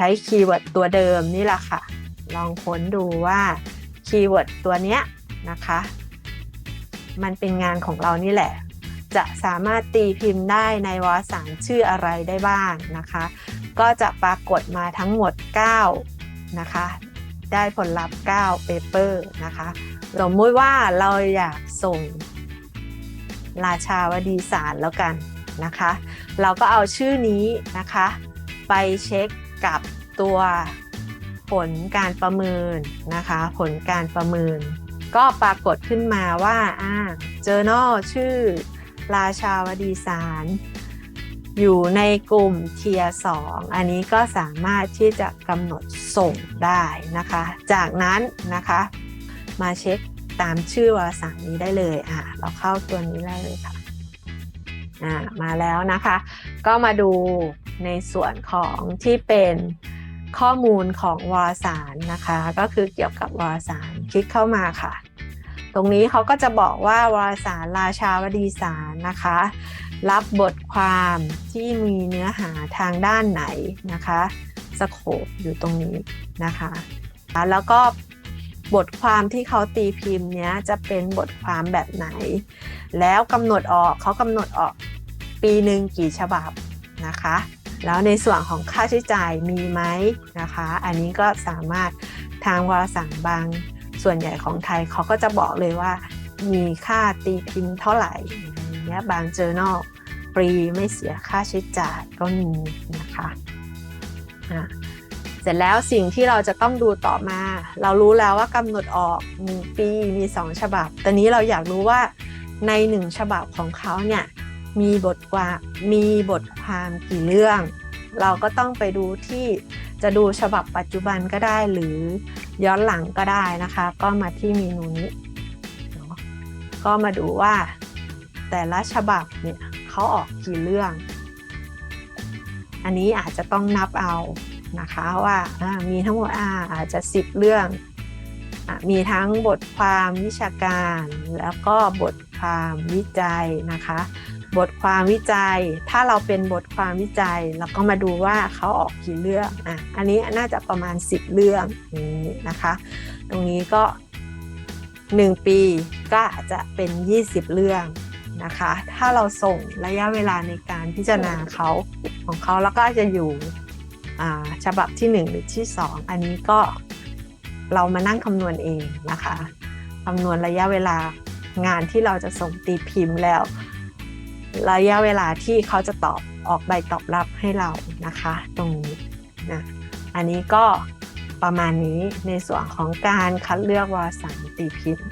ใช้คีย์เวิร์ดตัวเดิมนี่แหละค่ะ ลองค้นดูว่าคีย์เวิร์ดตัวเนี้ยนะคะ มันเป็นงานของเรานี่แหละ จะสามารถตีพิมพ์ได้ในวารสารชื่ออะไรได้บ้างนะคะ ก็จะปรากฏมาทั้งหมด 9 นะคะ ได้ผลลัพธ์9 paper นะคะ สมมุติว่าเราอยากส่งราชาวดีสารแล้วกันนะคะ เราก็เอาชื่อนี้นะคะ ไปเช็ค กับตัวผลการประเมินนะคะ ผลการประเมิน ก็ปรากฏขึ้นมาว่าอ่า journal ชื่อราชาวดีสาร อยู่ในกลุ่มเทียสองอันนี้ก็สามารถที่จะกำหนดส่งได้นะคะ จากนั้นนะคะ มาเช็คตามชื่อวารสารนี้ได้เลยอะเราเข้าตัวนี้ได้เลยค่ะอ่ามาแล้วนะคะ ก็มาดู ในส่วนของที่เป็นข้อมูลของวารสารนะคะ ก็คือเกี่ยวกับวารสารคลิกเข้ามาค่ะ ตรงนี้เขาก็จะบอกว่าวารสารราชาวดีสารนะคะ รับบทความที่มีเนื้อหาทางด้านไหนนะคะสโคปอยู่ตรงนี้นะคะแล้วก็บทความที่เขาตีพิมพ์เนี้ยจะเป็นบทความแบบไหน แล้วกำหนดออกเขากำหนดออกปีหนึ่งกี่ฉบับนะคะ แล้วในส่วนของค่าใช้จ่ายมีไหมนะคะ อันนี้ก็สามารถทางวารสารบางส่วนใหญ่ของไทยเขาก็จะบอกเลยว่า มีค่าตีพิมพ์เท่าไหร่อย่างเงี้ยบาง journal ฟรีไม่เสียค่าใช้จ่ายก็มีนะคะะเสร็จแล้วสิ่งที่เราจะต้องดูต่อมา เรารู้แล้วว่ากำหนดออก1ปีมี 2 ฉบับ ตอนนี้เราอยากรู้ว่าใน 1 ฉบับของเขาเนี่ย มีบทความีบทความกี่เรื่อง เราก็ต้องไปดูที่จะดูฉบับปัจจุบันก็ได้หรือย้อนหลังก็ได้นะคะ ก็มาที่เมนูนี้ก็มาดูว่าแต่ละฉบับเนี่ยเขาออกกี่เรื่อง อันนี้อาจจะต้องนับเอานะคะว่าามีทั้งหมดอาอาจจะ 10 เรื่องอมีทั้งบทความวิชาการ แล้วก็บทความวิจัยนะคะ บทความวิจัย ถ้าเราเป็นบทความวิจัยเราก็มาดูว่าเขาออกกี่เรื่องอะอันนี้น่าจะประมาณ 10 เรื่องนี้นะคะ ตรงนี้ก็ 1 ปีก็อาจจะเป็น 20 เรื่องนะคะ ถ้าเราส่งระยะเวลาในการพิจารณาเขาของเขาแล้วก็จะอยู่ฉบับที่ 1 หรือที่ 2 อันนี้ก็เรามานั่งคำนวณเองนะคะคำนวณระยะเวลางานที่เราจะส่งตีพิมพ์แล้ว ระยะเวลาที่เขาจะตอบออกใบตอบรับให้เรานะคะ ตรงนี้นะอันนี้ก็ประมาณนี้ในส่วนของการคัดเลือกวารสารตีพิมพ์